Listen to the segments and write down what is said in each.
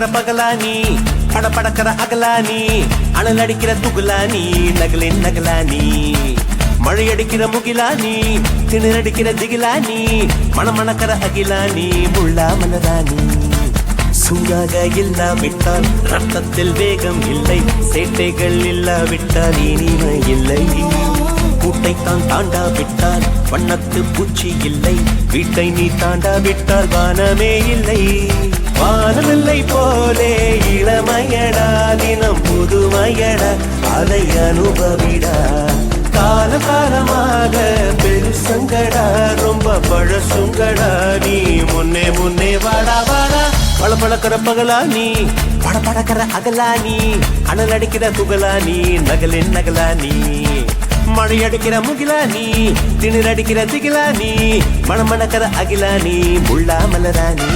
பறக்கிற பகலா நீ படபடக்கிற அகலா நீ அனல் அடிக்கிற துகுலா நீ நகலின். நகலா நீ மழை அடிக்கிற முகிலா நீ திணறடிக்கிற திகிலா நீ மணமணக்கிற அகிலா நீ முள்ளா மலரா நீ சூடாக இல்லாவிட்டால் ரத்தத்தில் வேகம் இல்லை சேட்டைகள் இல்லாவிட்டால் இனிமை இல்லை. கூட்டைத்தான் தாண்டாவிட்டால் வண்ணத்து பூச்சி இல்லை. வீட்டை நீ தாண்டா விட்டால் வானமே இல்லை. வானமில்லை போலே இளமையடா. தினம் புதுமையடா. அதை அனுபவிடா. கால காலமாக பெருசங்கடா. ரொம்ப பழசுங்கடா. நீ முன்னே முன்னே வாடா வாடா. பல பழக்கிற பகலா நீ. பட படக்கிற அகலா நீ. அனல் அடிக்கிற புகழா நீ. நகலின் நகலா நீ. மழை அடிக்கிற முகிலா நீ திணிர் அடிக்கிற திகிலா நீ மணமணக்கிற அகிலா நீ முள்ளா மலரா நீ.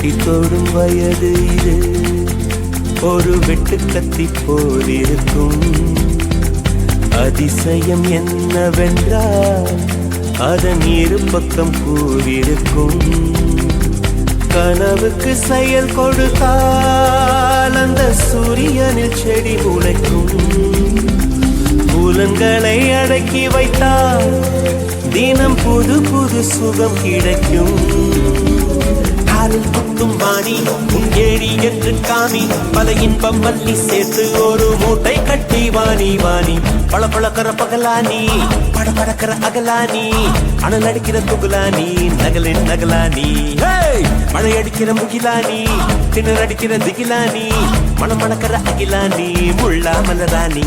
எட்டி தோடும் வயது இது. ஒரு வெட்டு கத்தி போல் அதிசயம் என்னவென்றால் அதன் இரு பக்கம் கூறியிருக்கும் கனவுக்கு செயல் கொடுத்தால் அந்த சூரியனில் செடி முளைக்கும். புலன்களை அடக்கி வைத்தால் தினம் புது புது சுகம் கிடைக்கும். காலில் துக்கும் வாணி உன் ஏழி என்று காமி. பல இன்பம் மல்லி சேர்த்து ஒரு மூட்டை கட்டி வாணி வாணி. பல பழக்கிற பகலானி பட படக்கிற அகலானி அனல் அடிக்கிற துகுலானி நகலின் நகலானி மழை அடிக்கிற முகிலானி திணறடிக்கிற திகிலானி மணம் மணக்கிற அகிலானி முள்ளா மலரானி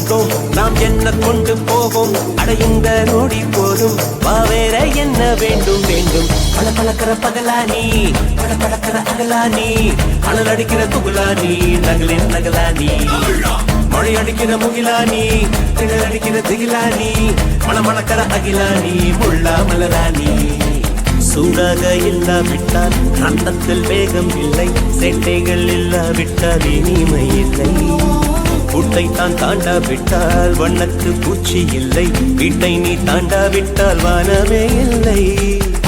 வந்தோம் நாம் என்ன கொண்டு போவோம்? அடையுங்க நொடி போதும். வேற என்ன வேண்டும் வேண்டும். பல பழக்கிற பகலானி பல பழக்கிற அகலானி அனல் அடிக்கிற துகுலானி நகலின் நகலானி மழை அடிக்கிற முகிலானி திணல் அடிக்கிற திகிலானி மணமணக்கிற அகிலானி முள்ளா மலரானி சூடாக இல்லாவிட்டால் ரத்தத்தில் வேகம் இல்லை. சேட்டைகள் இல்லாவிட்டால் இனிமை இல்லை. கூட்டை தான் தாண்டாவிட்டால் வண்ணத்து பூச்சி இல்லை. வீட்டை நீ தாண்டாவிட்டால் வானமே இல்லை.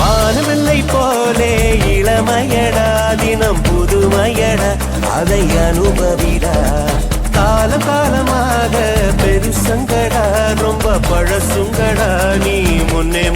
வானமில்லை போலே இளமையடா தினம் புதுமையடா அதை அனுபவிடா. கால காலமாக பெருசங்கடா ரொம்ப பழசுங்கடா நீ முன்னே